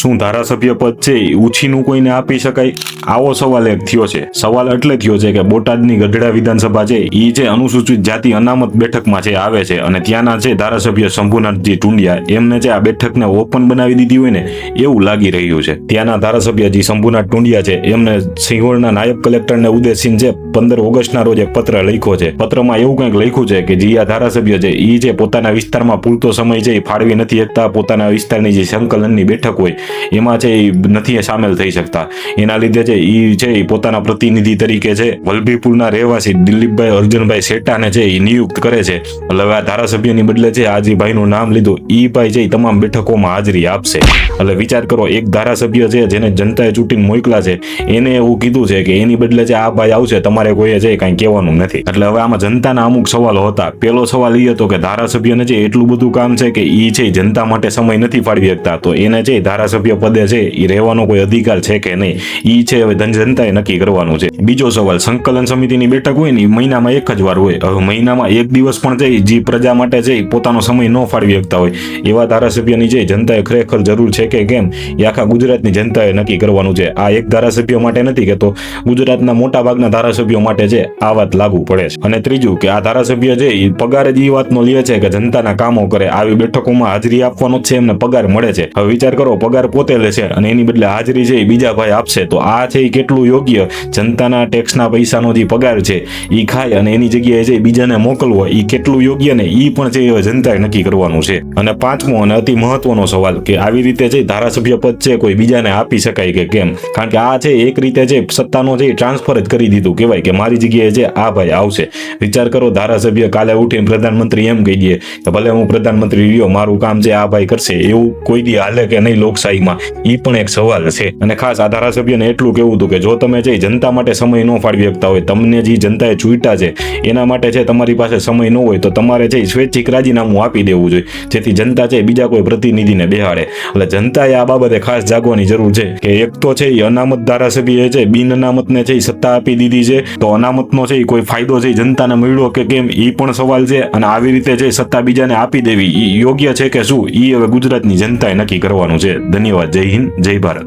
શું ધારાસભ્ય પદ છે એ ઉછીનું કોઈને આપી શકાય? આવો સવાલ એક થયો છે. સવાલ એટલે થયો છે કે બોટાદની ગઢડા વિધાનસભા છે એ જે અનુસૂચિત જાતિ અનામત બેઠકમાં છે, આવે છે અને ત્યાંના જે ધારાસભ્ય શંભુનાથજી ટુંડિયા, એમને જે આ બેઠકને ઓપન બનાવી દીધી હોય ને, એવું લાગી રહ્યું છે. ત્યાંના ધારાસભ્ય જે શંભુનાથ ટુંડિયા છે, એમને સિંહોળના નાયબ કલેક્ટરને ઉદ્દેશીને છે પંદર ઓગસ્ટના રોજ એક પત્ર લખ્યો છે. પત્રમાં એવું કંઈક લખ્યું છે કે જે આ ધારાસભ્ય છે એ જે પોતાના વિસ્તારમાં પૂરતો સમય છે એ ફાળવી નથી શકતા. પોતાના વિસ્તારની જે સંકલનની બેઠક હોય એમાં છે એ નથી સામેલ થઈ શકતા. એના લીધે છે એ છે એ પોતાના પ્રતિનિધિ તરીકે છે વલભીપુરના રહેવાસી દિલીપભાઈ અર્જુનભાઈ શેટાને છે એ નિયુક્ત કરે છે. એટલે હવે આ ધારાસભ્યની બદલે છે આ જે ભાઈનું નામ લીધું. એ ભાઈ છે એ તમામ બેઠકોમાં હાજરી આપશે. એટલે વિચાર કરો, એક ધારાસભ્ય છે જેને જનતાએ ચૂંટીને મોકલા છે, એને એવું કીધું છે કે એની બદલે છે આ ભાઈ આવશે, તમારે કોઈએ છે કાંઈ કહેવાનું નથી. એટલે હવે આમાં જનતાના અમુક સવાલો હતા. પેલો સવાલ એ હતો કે ધારાસભ્યને છે એટલું બધું કામ છે કે એ છે જનતા માટે સમય નથી ફાળવી શકતા. તો એને છે ધારાસભ્ય પદે છે એ રહેવાનો કોઈ અધિકાર છે કે નહીં? એ છે, હવે જનતાએ નક્કી કરવાનું છે. બીજો સવાલ, સંકલન સમિતિની બેઠક હોય ને મહિનામાં એક જ વાર હોય. હવે મહિનામાં એક દિવસ પણ છે જે પ્રજા માટે છે પોતાનો સમય ન ફાળવી શકતા હોય. એવા ધારાસભ્યની છે જનતાએ ખરેખર જરૂર છે કે કેમ એ આખા ગુજરાતની જનતાએ નક્કી કરવાનું છે. આ એક ધારાસભ્ય માટે નથી કે તો ગુજરાતના મોટા ભાગના ધારાસભ્યો માટે છે, આ વાત લાગુ પડે છે. અને ત્રીજું કે, આ ધારાસભ્ય છે એ પગાર જ એ વાતનો લે છે કે જનતાના કામો કરે, આવી બેઠકોમાં હાજરી આપવાનો છે, એમને પગાર મળે છે. હવે વિચાર કરો, પગાર પોતે લે છે અને એની બદલે હાજરી છે એ બીજા ભાઈ આપશે, તો આ છે એ કેટલું યોગ્ય? જનતાના ટેક્સના પૈસાનો જે પગાર છે એ ખાય અને એની જગ્યાએ જે બીજાને મોકલવો એ કેટલું યોગ્ય ને એ પણ છે એ જનતાએ નક્કી કરવાનું છે. અને પાંચમો અને અતિ મહત્વનો સવાલ કે આવી રીતે છે ધારાસભ્ય પદ છે, કોઈ બીજાને આપી શકાય કે કેમ? કારણ કે આ છે, એક રીતે છે સત્તાનો છે ટ્રાન્સફર જ કરી દીધું કહેવાય કે મારી જગ્યાએ છે આ ભાઈ આવશે. વિચાર કરો, ધારાસભ્ય કાલે ઉઠીને પ્રધાનમંત્રી એમ કહી દે, કે ભલે હું પ્રધાનમંત્રી રહ્યો, મારું કામ છે આ ભાઈ કરશે, એવું કોઈ દી હાલે કે નહીં લોકશાહીમાં? એ પણ એક સવાલ છે. અને ખાસ આ ધારાસભ્યને એટલું કેવું હતું કે જો તમે એ જનતા માટે સમય ન ફાળવી શકતા હોય, તમને જે જનતાએ ચૂંટા છે, એના માટે છે તમારી પાસે સમય ન હોય, તો તમારે એ સ્વૈચ્છિક રાજીનામું આપી દેવું જોઈએ. જેથી જનતા છે બીજા કોઈ પ્રતિનિધિને બેહાડે. એટલે જનતાએ આ બાબતે ખાસ જાગવાની જરૂર છે કે એક તો છે એ અનામત ધારાસભ્ય છે, બિન અનામતને છે એ સત્તા આપી દીધી છે, તો અનામતનો છે એ કોઈ ફાયદો છે જનતાને મળ્યો કે કેમ એ પણ સવાલ છે અને આવી રીતે છે સત્તા બીજાને આપી દેવી એ યોગ્ય છે કે શું એ હવે ગુજરાતની જનતાએ નક્કી કરવાનું છે. ધન્યવાદ. જય હિન્દ, જય ભારત.